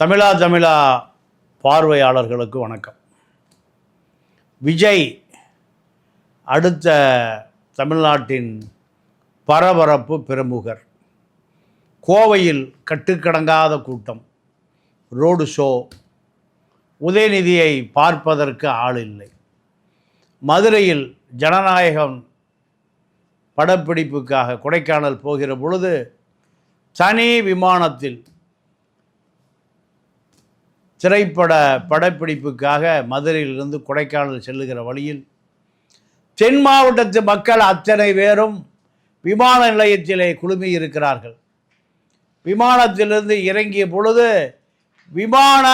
தமிழா தமிழா பார்வையாளர்களுக்கு வணக்கம். விஜய் அடுத்த தமிழ்நாட்டின் பரபரப்பு பிரமுகர். கோவையில் கட்டுக்கடங்காத கூட்டம். Road show. உதயநிதியை பார்ப்பதற்கு ஆள் இல்லை. மதுரையில் ஜனநாயகம் படப்பிடிப்புக்காக கொடைக்கானல் போகிற பொழுது தனி விமானத்தில் திரைப்பட படப்பிடிப்புக்காக மதுரையிலிருந்து கொடைக்கானல் செல்லுகிற வழியில் தென் மாவட்டத்து மக்கள் அத்தனை பேரும் விமான நிலையத்திலே குழுமி இருக்கிறார்கள். விமானத்திலிருந்து இறங்கிய பொழுது விமான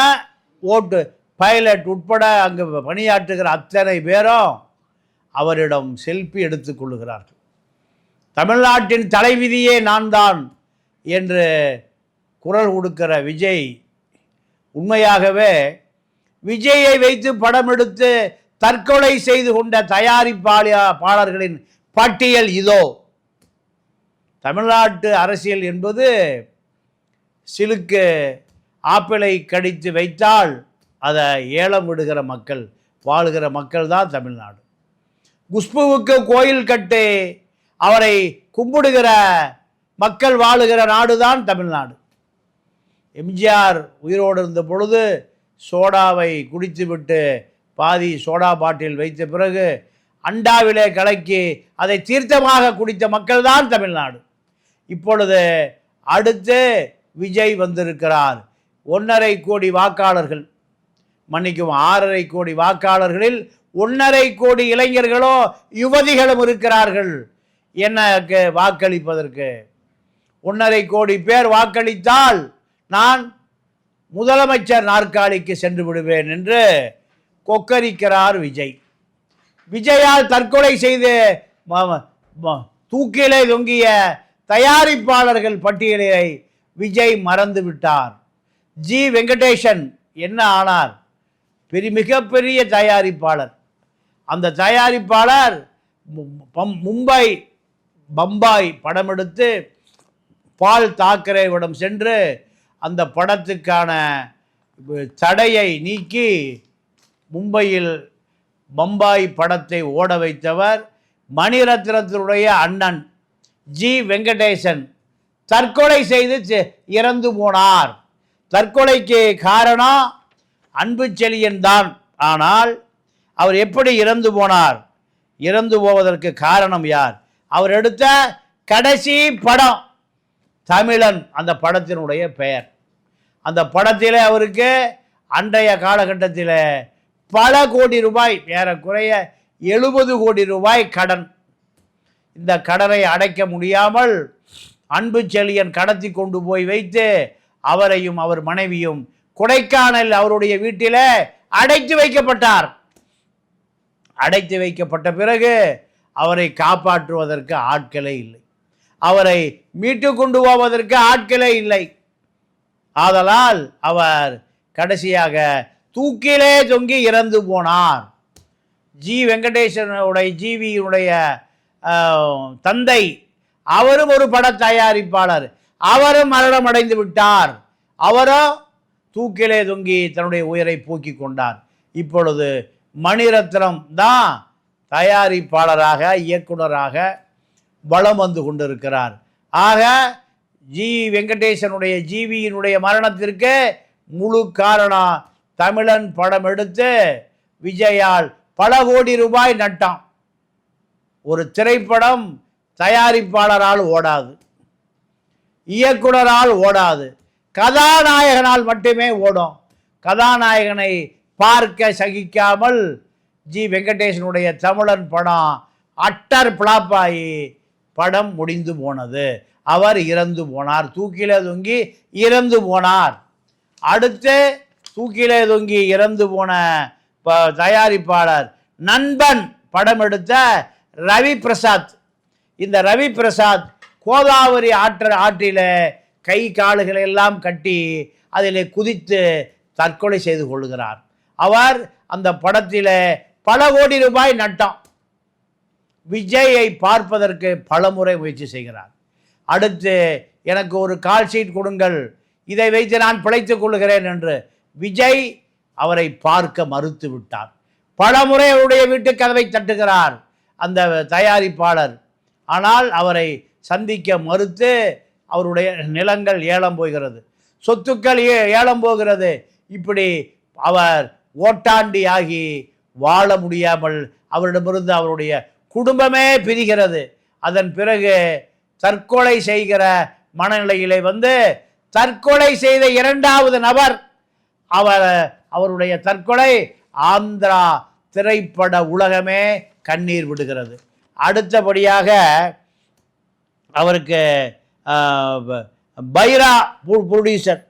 ஓட்டு பைலட் உட்பட அங்கு பணியாற்றுகிற அத்தனை பேரும் அவரிடம் செல்ஃபி எடுத்துக்கொள்கிறார்கள் தமிழ்நாட்டின் தலைவிதியே நான் தான் என்று குரல் கொடுக்கிற விஜய் உண்மையாகவே விஜயை வைத்து படம் எடுத்து தற்கொலை செய்து கொண்ட தயாரிப்பாளர்களின் பட்டியல் இதோ. தமிழ்நாட்டு அரசியல் என்பது சிலுக்கு ஆப்பிளை கடித்து வைத்தால் அதை ஏலம் விடுகிற மக்கள் வாழுகிற மக்கள் தான் தமிழ்நாடு. குஷ்புவுக்கு கோயில் கட்டி அவரை கும்பிடுகிற மக்கள் வாழுகிற நாடுதான் தமிழ்நாடு. எம்ஜிஆர் உயிரோடு இருந்த பொழுது சோடாவை குடித்துவிட்டு பாதி சோடா பாட்டில் வைத்த பிறகு அண்டாவிலே கலக்கி அதை தீர்த்தமாக குடித்த மக்கள் தான் தமிழ்நாடு. இப்பொழுது அடுத்து விஜய் வந்திருக்கிறார். ஒன்றரை கோடி வாக்காளர்கள். மன்னிக்கும் ஆறரை கோடி வாக்காளர்களில் ஒன்றரை கோடி இளைஞர்களோ யுவதிகளும் இருக்கிறார்கள். எனக்கு வாக்களிப்பதற்கு. ஒன்றரை கோடி பேர் வாக்களித்தால் நான் முதலமைச்சர் நாற்காலிக்கு சென்று விடுவேன் என்று கொக்கரிக்கிறார் விஜய். விஜயால் தற்கொலை செய்து தூக்கிலே தொங்கிய தயாரிப்பாளர்கள் பட்டியலை விஜய் மறந்து விட்டார். ஜி. வெங்கடேசன் என்ன ஆனார்? பெரிய மிகப்பெரிய தயாரிப்பாளர். அந்த தயாரிப்பாளர் பம்- மும்பை பம்பாய் படம் எடுத்து பால் தாக்கரேவிடம் சென்று அந்த படத்துக்கான தடையை நீக்கி மும்பையில் பம்பாய் படத்தை ஓட வைத்தவர் மணிரத்னத்தினுடைய அண்ணன் ஜி. வெங்கடேசன். தற்கொலை செய்து செ- இறந்து போனார். தற்கொலைக்கு காரணம் அன்பு செழியன் தான். ஆனால் அவர் எப்படி இறந்து போனார்? இறந்து போவதற்கு காரணம் யார்? அவர் எடுத்த கடைசி படம் தமிழன் அந்த படத்தினுடைய பெயர். அந்த படத்தில் அவருக்கு அன்றைய காலகட்டத்தில் பல கோடி ரூபாய் ஏறக்குறைய எழுபது கோடி ரூபாய் கடன். இந்த கடனை அடைக்க முடியாமல் அன்பு செழியன் கடத்தி கொண்டு போய் வைத்து அவரையும் அவர் மனைவியும் கொடைக்கானல் அவருடைய வீட்டில் அடைத்து வைக்கப்பட்டார். அடைத்து வைக்கப்பட்ட பிறகு அவரை காப்பாற்றுவதற்கு ஆட்களே இல்லை. அவரை மீட்டு கொண்டு போவதற்கு ஆட்களே இல்லை. ஆதலால் அவர் கடைசியாக தூக்கிலே தொங்கி இறந்து போனார். ஜி. வெங்கடேசனுடைய ஜிவியினுடைய தந்தை அவரும் ஒரு பட தயாரிப்பாளர். அவரும் மரணம் அடைந்து விட்டார். அவரோ தூக்கிலே தொங்கி தன்னுடைய உயிரை போக்கி கொண்டார். இப்பொழுது மணிரத்னம் தான் தயாரிப்பாளராக இயக்குனராக வலம் வந்து கொண்டிருக்கிறார். ஆக ஜி வெங்கடேசனுடைய ஜீவியினுடைய மரணத்திற்கு முழு காரணம் தமிழன் படம் எடுத்து விஜயால் பல கோடி ரூபாய் நட்டான் ஒரு திரைப்படம் தயாரிப்பாளரால் ஓடாது. இயக்குனரால் ஓடாது. கதாநாயகனால் மட்டுமே ஓடும். கதாநாயகனை பார்க்க சகிக்காமல் ஜி வெங்கடேசனுடைய தமிழன் படம் அட்டர் பிளாப்பாகி படம் முடிந்து போனது. அவர் இறந்து போனார். தூக்கிலே தொங்கி இறந்து போனார். அடுத்து தூக்கிலே தொங்கி இறந்து போன ப- தயாரிப்பாளர் நண்பன் படம் எடுத்த ரவி பிரசாத். இந்த ரவி பிரசாத் கோதாவரி ஆற்ற ஆற்றில கை கால்களை எல்லாம் கட்டி அதில் குதித்து தற்கொலை செய்து கொள்கிறார். அவர் அந்த படத்தில் பல கோடி ரூபாய் நட்டம். விஜயை பார்ப்பதற்கு பலமுறை முயற்சி செய்கிறார். அடுத்து எனக்கு ஒரு கால் ஷீட் கொடுங்கள். இதை வைத்து நான் பிழைத்துக் கொள்கிறேன் என்று விஜய் அவரை பார்க்க மறுத்து விட்டார். பலமுறை அவருடைய வீட்டு கதவை தட்டுகிறார் அந்த தயாரிப்பாளர். ஆனால் அவரை சந்திக்க மறுத்து அவருடைய நிலங்கள் ஏலம் போகிறது. சொத்துக்கள் ஏ- ஏலம் போகிறது. இப்படி அவர் ஓட்டாண்டியாகி வாழ முடியாமல் அவரிடமிருந்து அவருடைய குடும்பமே பிரிகிறது. அதன் பிறகு தற்கொலை செய்கிற மனநிலையிலே வந்து தற்கொலை செய்த இரண்டாவது நபர் அவர் அவருடைய தற்கொலை ஆந்திரா திரைப்பட உலகமே கண்ணீர் விடுகிறது. அடுத்தபடியாக அவருக்கு பைரா ப்ரொடியூசர்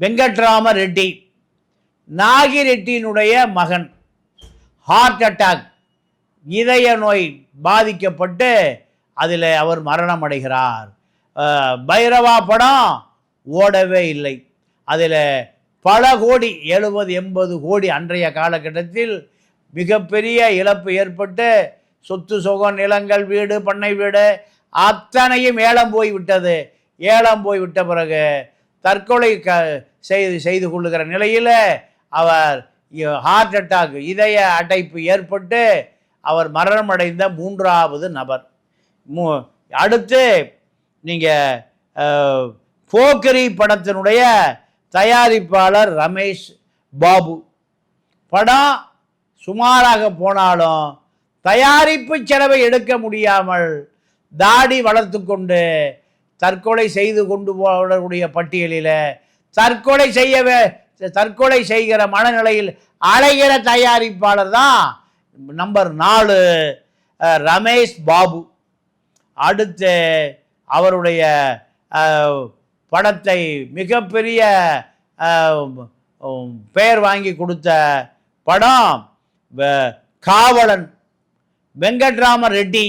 வெங்கட்ராம ரெட்டி நாகி ரெட்டியினுடைய மகன் ஹார்ட் அட்டாக் இதய நோய் பாதிக்கப்பட்டு அதில் அவர் மரணம் அடைகிறார் பைரவா படம் ஓடவே இல்லை. அதில் பல கோடி எழுபது எண்பது கோடி அன்றைய காலகட்டத்தில் மிகப்பெரிய இழப்பு ஏற்பட்டு சொத்து சுகம் நிலங்கள் வீடு பண்ணை வீடு அத்தனையும் ஏலம் போய் விட்டது. ஏலம் போய் விட்ட பிறகு தற்கொலை க செய்து செய்து கொள்ளுகிற நிலையில் அவர் ஹார்ட் அட்டாக் இதய அடைப்பு ஏற்பட்டு அவர் மரணமடைந்த மூன்றாவது நபர். மூ அடுத்து நீங்கள் போக்கரி படத்தினுடைய தயாரிப்பாளர் ரமேஷ் பாபு. படம் சுமாராக போனாலும் தயாரிப்பு செலவை எடுக்க முடியாமல் தாடி வளர்த்து கொண்டு தற்கொலை செய்து கொண்டு போடக்கூடிய பட்டியலில் தற்கொலை செய்யவே தற்கொலை செய்கிற மனநிலையில் அலைகிற தயாரிப்பாளர் தான் நம்பர் நாலு ரமேஷ் பாபு. அடுத்து அவருடைய படத்தை மிகப்பெரிய பெயர் வாங்கி கொடுத்த படம் காவலன் வெங்கட்ராம ரெட்டி.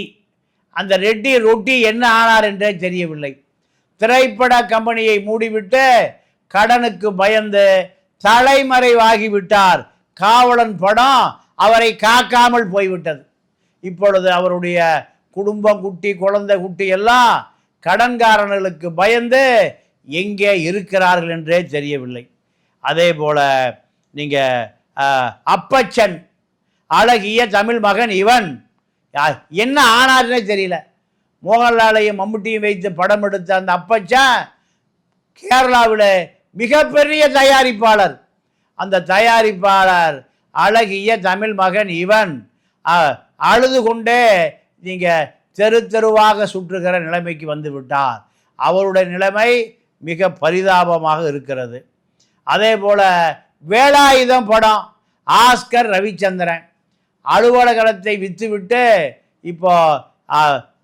அந்த ரெட்டி ரொட்டி என்ன ஆனார் என்றே தெரியவில்லை. திரைப்பட கம்பெனியை மூடிவிட்டு கடனுக்கு பயந்து தலைமறைவாகிவிட்டார் காவலன் படம். அவரை காக்காமல் போய்விட்டது. இப்பொழுது அவருடைய குடும்பம் குட்டி குழந்தை குட்டி எல்லாம் கடன்காரர்களுக்கு பயந்து எங்கே இருக்கிறார்கள் என்றே தெரியவில்லை. அதே போல நீங்கள் அப்பச்சன் அழகிய தமிழ் மகன் இவன். யா- என்ன ஆனார்னே தெரியல. மோகன்லாலையும் மம்முட்டியும் வைத்து படம் எடுத்த அந்த அப்பச்சன் கேரளாவில் மிகப்பெரிய தயாரிப்பாளர். அந்த தயாரிப்பாளர் அழகிய தமிழ் மகன் இவன். அழுது கொண்டே நீங்கள் தெரு தெருவாக சுற்றுகிற நிலைமைக்கு வந்து விட்டார். அவருடைய நிலைமை மிக பரிதாபமாக இருக்கிறது. அதே போல் வேலாயுதம் படம் ஆஸ்கர் ரவிச்சந்திரன். அலுவலகத்தை விற்றுவிட்டு இப்போ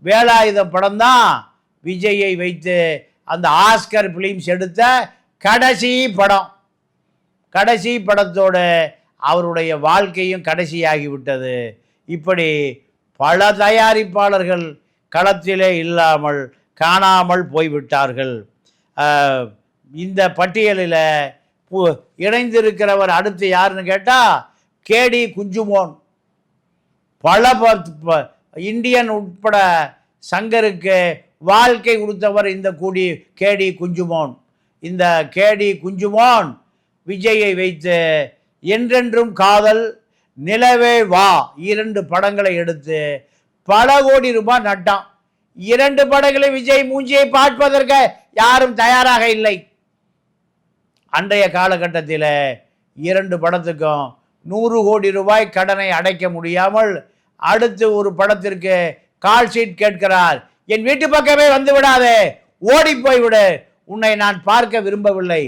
வேலாயுதம் படம் தான் விஜயை வைத்து அந்த ஆஸ்கர் ஃபிலிம்ஸ் எடுத்த கடைசி படம். கடைசி படத்தோட அவருடைய வாழ்க்கையும் கடைசியாகிவிட்டது. இப்படி பல தயாரிப்பாளர்கள் களத்திலே இல்லாமல் காணாமல் போய்விட்டார்கள். இந்த பட்டியலில் பு- இணைந்திருக்கிறவர் அடுத்து யாருன்னு கேட்டால் கேடி குஞ்சுமோன். பல பத்- ப- இந்தியன் உட்பட சங்கருக்கு வாழ்க்கை கொடுத்தவர் இந்த கூடி கேடி குஞ்சுமோன். இந்த கேடி குஞ்சுமோன் விஜயை வைத்து என்றென்றும் காதல் நிலவே வா. இரண்டு படங்களை எடுத்து பல கோடி ரூபாய் நட்டான் இரண்டு படங்களை விஜய் மூஞ்சியை பார்ப்பதற்கு யாரும் தயாராக இல்லை. அன்றைய காலகட்டத்தில் இரண்டு படத்துக்கும் நூறு கோடி ரூபாய் கடனை அடைக்க முடியாமல் அடுத்து ஒரு படத்திற்கு கால் ஷீட் கேட்கிறார். என் வீட்டு பக்கமே வந்து விடாதே. ஓடி போய்விடு. உன்னை நான் பார்க்க விரும்பவில்லை.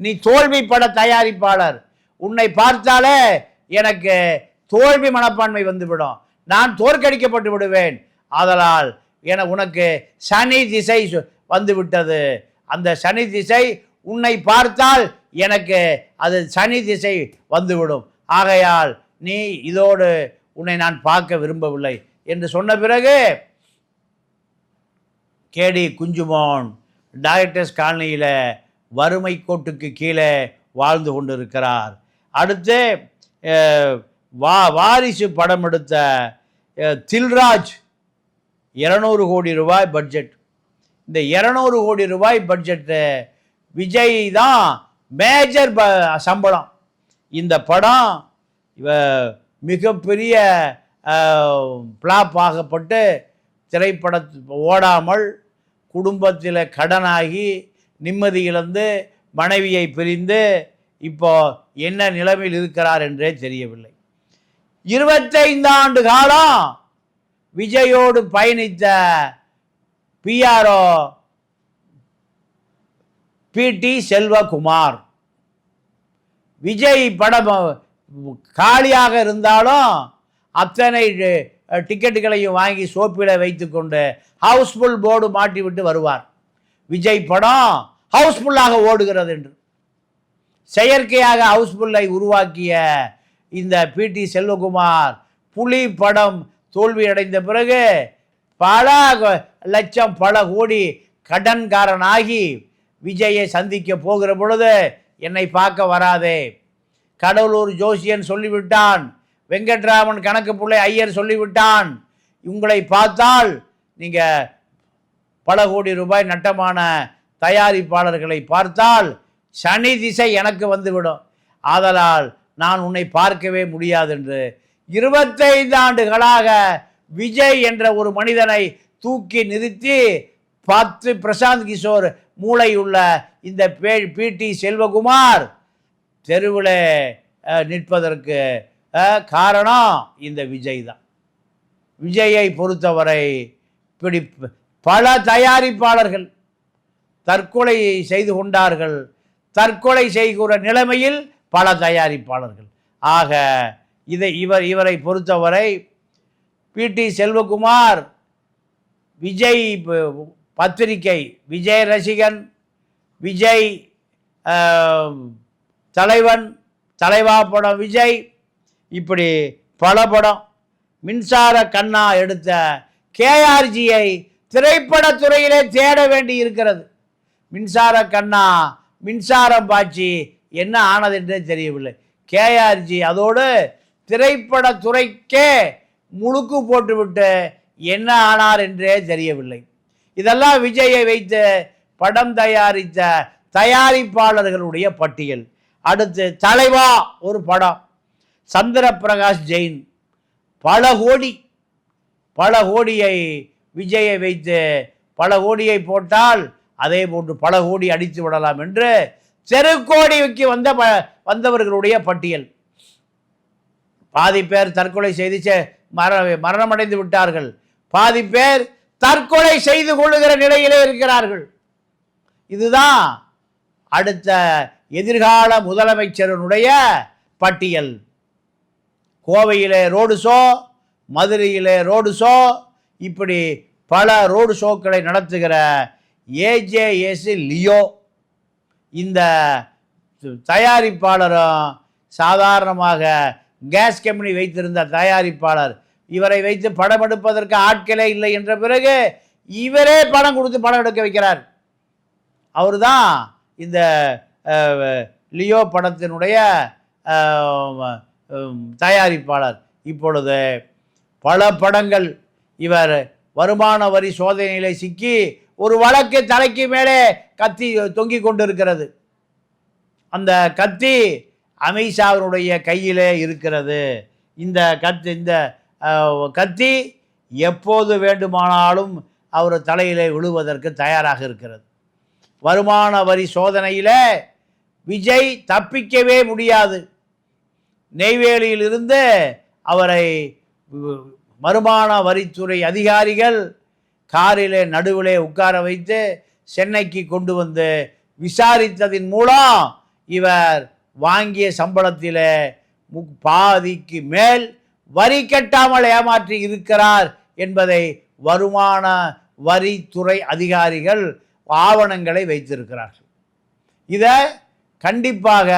நீ தோல்வி பட தயாரிப்பாளர். உன்னை பார்த்தாலே எனக்கு தோல்வி மனப்பான்மை வந்துவிடும். நான் தோற்கடிக்கப்பட்டு விடுவேன். ஆதலால் என உனக்கு சனி திசை சு- வந்து விட்டது அந்த சனி திசை உன்னை பார்த்தால் எனக்கு அது சனி திசை வந்துவிடும். ஆகையால் நீ இதோடு உன்னை நான் பார்க்க விரும்பவில்லை. என்று சொன்ன பிறகு கேடி குஞ்சுமோன் டைரக்டர்ஸ் காலனியில் வறுமை கோட்டுக்கு கீழே வாழ்ந்து கொண்டிருக்கிறார். அடுத்து வா வாரிசு படம் எடுத்த தில்ராஜ் இரநூறு கோடி ரூபாய் பட்ஜெட் இந்த இரநூறு கோடி ரூபாய் பட்ஜெட்டு விஜய் தான் மேஜர் ப சம்பளம். இந்த படம் மிகப்பெரிய பிளாப் ஆகப்பட்டு திரைப்பட ஓடாமல் குடும்பத்தில் கடனாகி நிம்மதி இழந்து மனைவியை பிரிந்து இப்போ என்ன நிலைமையில் இருக்கிறார் என்றே தெரியவில்லை. இருபத்தைந்து ஆண்டு காலம் விஜயோடு பயணித்த பிஆர்ஓ பிடி செல்வகுமார். விஜய் படம் காலியாக இருந்தாலும் அத்தனை டிக்கெட்டுகளையும் வாங்கி சோப்பில் வைத்துக்கொண்டு ஹவுஸ்ஃபுல் போர்டு மாட்டிவிட்டு வருவார். விஜய் படம் ஹவுஸ்ஃபுல்லாக ஓடுகிறது என்று. செயற்கையாக ஹவுஸ்ஃபுல்லை உருவாக்கிய இந்த பிடி செல்வகுமார் புலி படம் தோல்வியடைந்த பிறகு பல லட்சம் பல கோடி கடன்காரனாகி விஜயை சந்திக்க போகிற பொழுது என்னை பார்க்க வராதே. கடலூர் ஜோசியன் சொல்லிவிட்டான் வெங்கட்ராமன் கணக்கு பிள்ளை ஐயர் சொல்லிவிட்டான் உங்களை பார்த்தால் நீங்கள் பல கோடி ரூபாய் நட்டமான தயாரிப்பாளர்களை பார்த்தால் சனி திசை எனக்கு வந்துவிடும். ஆதலால் நான் உன்னை பார்க்கவே முடியாது என்று இருபத்தைந்து ஆண்டுகளாக விஜய் என்ற ஒரு மனிதனை தூக்கி நிறுத்தி பத்து பிரசாந்த் கிஷோர் மூளையுள்ள இந்த பே பிடி செல்வகுமார் தெருவில் நிற்பதற்கு காரணம் இந்த விஜய் தான். விஜயை பொறுத்தவரை இப்படி பல தயாரிப்பாளர்கள் தற்கொலை செய்து கொண்டார்கள். தற்கொலை செய்கிற நிலைமையில் பல தயாரிப்பாளர்கள். ஆக இதை இவர் இவரை பொறுத்தவரை பிடி செல்வகுமார் விஜய் ப- பத்திரிகை விஜய் ரசிகன் விஜய் தலைவன் தலைவா படம் விஜய் இப்படி பல படம். மின்சார கண்ணா எடுத்த கேஆர்ஜியை திரைப்படத்துறையிலே தேட வேண்டி இருக்கிறது மின்சார கண்ணா மின்சாரம் பாய்ச்சி என்ன ஆனதுன்றே தெரியவில்லை. கேஆர்ஜி அதோடு திரைப்படத்துறைக்கே முழுக்கு போட்டுவிட்டு என்ன ஆனார் என்றே தெரியவில்லை. இதெல்லாம் விஜயை வைத்து படம் தயாரித்த தயாரிப்பாளர்களுடைய பட்டியல். அடுத்து தலைவா ஒரு படம். சந்திர பிரகாஷ் ஜெயின். பல கோடி பல கோடியை விஜயை வைத்து பல கோடியை போட்டால் அதே போன்று பல கோடி அடித்து விடலாம் என்று செருக்கோடிக்கு வந்த ப- வந்தவர்களுடைய பட்டியல். பாதி பேர் தற்கொலை செய்து செ- மர மரணமடைந்து விட்டார்கள். பாதி பேர் தற்கொலை செய்து கொள்ளுகிற நிலையிலே இருக்கிறார்கள். இதுதான் அடுத்த எதிர்கால முதலமைச்சரனுடைய பட்டியல். கோவையிலே ரோடு ஷோ மதுரையிலே ரோடு ஷோ இப்படி பல ரோடு ஷோக்களை நடத்துகிற ஏஜேஎஸ் லியோ. இந்த தயாரிப்பாளரும் சாதாரணமாக கேஸ் கம்பெனி வைத்திருந்த தயாரிப்பாளர். இவரை வைத்து படம் எடுப்பதற்கு ஆட்களே இல்லை என்ற பிறகு இவரே படம் கொடுத்து படம் எடுக்க வைக்கிறார். அவர் தான் இந்த லியோ படத்தினுடைய தயாரிப்பாளர். இப்பொழுது பல படங்கள் இவர் வருமான வரி சோதனையிலே சிக்கி ஒரு வழக்கு தலைக்கு மேலே கத்தி தொங்கிக் கொண்டிருக்கிறது. அந்த கத்தி அமித்ஷாவினுடைய கையிலே இருக்கிறது. இந்த கத்தி இந்த கத்தி எப்போது வேண்டுமானாலும் அவர் தலையிலே விழுவதற்கு தயாராக இருக்கிறது. வருமான வரி சோதனையில் விஜய் தப்பிக்கவே முடியாது. நெய்வேலியிலிருந்து அவரை வருமான வரித்துறை அதிகாரிகள் காரிலே நடுவிலே உட்கார வைத்து சென்னைக்கு கொண்டு வந்து விசாரித்ததின் மூலம் இவர் வாங்கிய சம்பளத்திலே மு- பாதிக்கு மேல் வரி கட்டாமல் ஏமாற்றி இருக்கிறார் என்பதை வருமான வரித்துறை அதிகாரிகள் ஆவணங்களை வைத்திருக்கிறார்கள். இதை கண்டிப்பாக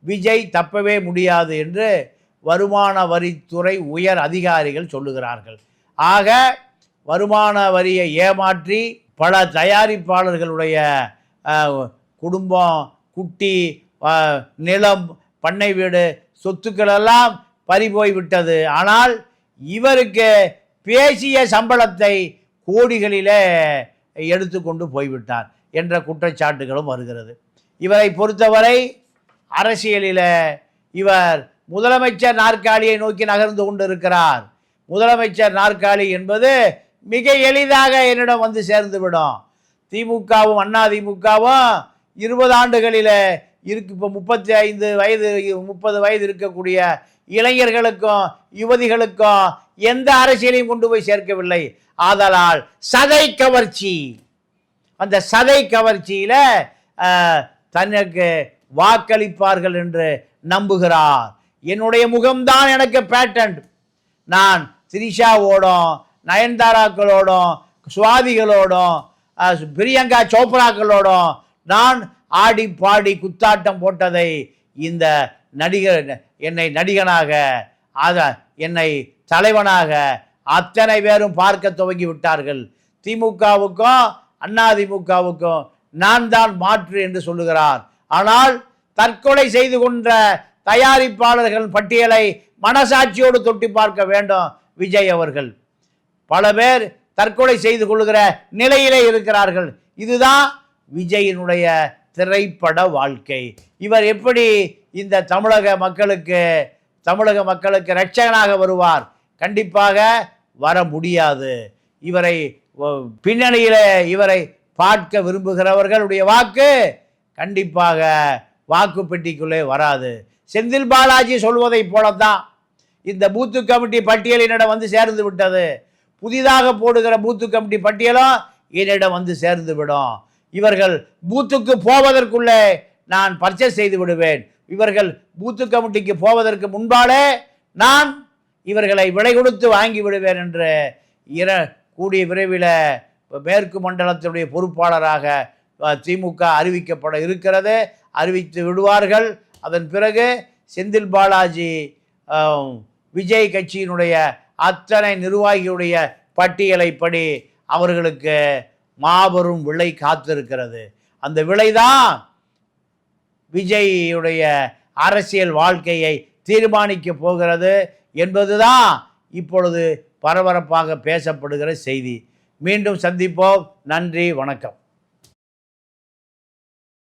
விஜய் தப்பவே முடியாது என்று வருமான வரித்துறை உயர் அதிகாரிகள் சொல்லுகிறார்கள். ஆக வருமான வரியை ஏமாற்றி பல தயாரிப்பாளர்களுடைய குடும்பம் குட்டி நிலம் பண்ணை வீடு சொத்துக்களெல்லாம் பறிபோய்விட்டது ஆனால் இவருக்கு பேசிய சம்பளத்தை கோடிகளிலே எடுத்துக்கொண்டு போய்விட்டார் என்ற குற்றச்சாட்டுகளும் வருகிறது. இவரை பொறுத்தவரை அரசியலில் இவர் முதலமைச்சர் நாற்காலியை நோக்கி நகர்ந்து கொண்டிருக்கிறார். முதலமைச்சர் நாற்காலி என்பது மிக எளிதாக என்னிடம் வந்து சேர்ந்துவிடும். திமுகவும் அண்ணா திமுகவும் இருபது ஆண்டுகளில் இருக்கு இப்போ முப்பத்தி ஐந்து வயது முப்பது வயது இருக்கக்கூடிய இளைஞர்களுக்கும் யுவதிகளுக்கும் எந்த அரசியலையும் கொண்டு போய் சேர்க்கவில்லை. ஆதலால் சதை கவர்ச்சி. அந்த சதை கவர்ச்சியில் தனக்கு வாக்களிப்பார்கள் என்று நம்புகிறார். என்னுடைய முகம்தான் எனக்கு பேட்டன்ட் நான் திரிஷாவோடும் நயன்தாராக்களோடும் சுவாதிகளோடும் பிரியங்கா சோப்ராக்களோடும் நான் ஆடி பாடி குத்தாட்டம் போட்டதை இந்த நடிகர் என்னை நடிகனாக அத என்னை தலைவனாக அத்தனை பேரும் பார்க்க துவங்கி விட்டார்கள். திமுகவுக்கும் அதிமுகவுக்கும் நான் தான் மாற்று என்று சொல்லுகிறார். ஆனால் தற்கொலை செய்து கொண்ட தயாரிப்பாளர்கள் பட்டியலை மனசாட்சியோடு தொட்டி பார்க்க வேண்டும் விஜய் அவர்கள். பல பேர் தற்கொலை செய்து கொள்கிற நிலையிலே இருக்கிறார்கள். இதுதான் விஜயினுடைய திரைப்பட வாழ்க்கை. இவர் எப்படி இந்த தமிழக மக்களுக்கு தமிழக மக்களுக்கு ரட்சகனாக வருவார்? கண்டிப்பாக வர முடியாது. இவரை பின்னணியில் இவரை பார்க்க விரும்புகிறவர்களுடைய வாக்கு கண்டிப்பாக வாக்கு பெட்டிக்குள்ளே வராது. செந்தில் பாலாஜி சொல்வதைப் போலத்தான். இந்த பூத்து கமிட்டி பட்டியல் என்னிடம் வந்து சேர்ந்து விட்டது. புதிதாக போடுகிற பூத்து கமிட்டி பட்டியலும் என்னிடம் வந்து சேர்ந்து விடும் இவர்கள் பூத்துக்கு போவதற்குள்ளே நான் பர்ச்சேஸ் செய்து விடுவேன். இவர்கள் பூத்து கமிட்டிக்கு போவதற்கு முன்பாலே நான் இவர்களை விலை கொடுத்து வாங்கி விடுவேன் என்று இர கூடிய விரைவில் மேற்கு மண்டலத்தினுடைய பொறுப்பாளராக திமுக அறிவிக்கப்பட இருக்கிறது. அறிவித்து விடுவார்கள். அதன் பிறகு செந்தில் பாலாஜி விஜய் கட்சியினுடைய அத்தனை நிர்வாகிகளுடைய பட்டியலைப்படி அவர்களுக்கு மாபெரும் விலை காத்திருக்கிறது. அந்த விலைதான் விஜய்யுடைய அரசியல் வாழ்க்கையை தீர்மானிக்க போகிறது என்பதுதான் இப்பொழுது பரபரப்பாக பேசப்படுகிற செய்தி. மீண்டும் சந்திப்போம். நன்றி வணக்கம்.